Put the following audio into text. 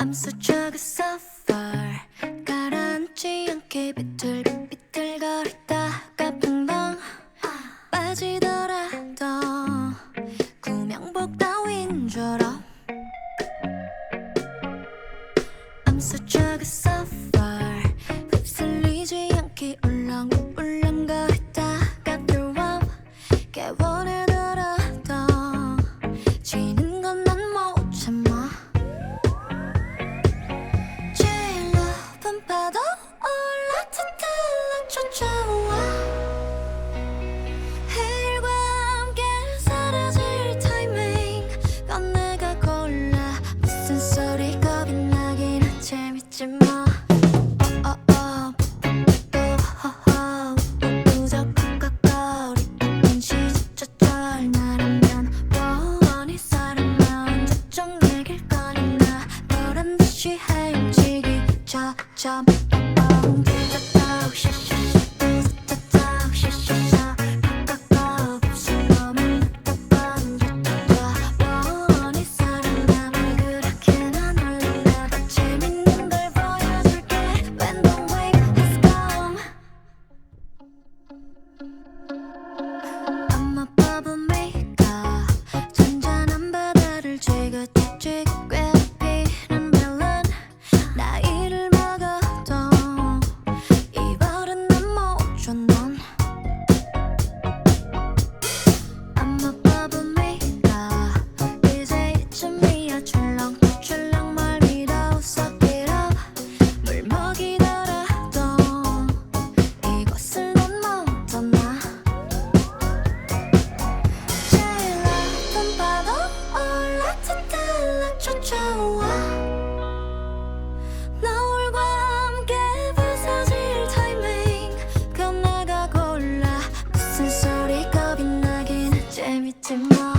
I'm such a good suffer. 가라앉지 않게 비틀비틀거리다가 펑펑 빠지더라도 구명복 따윈 졸업 I'm so drunk 敲门棒棒 to my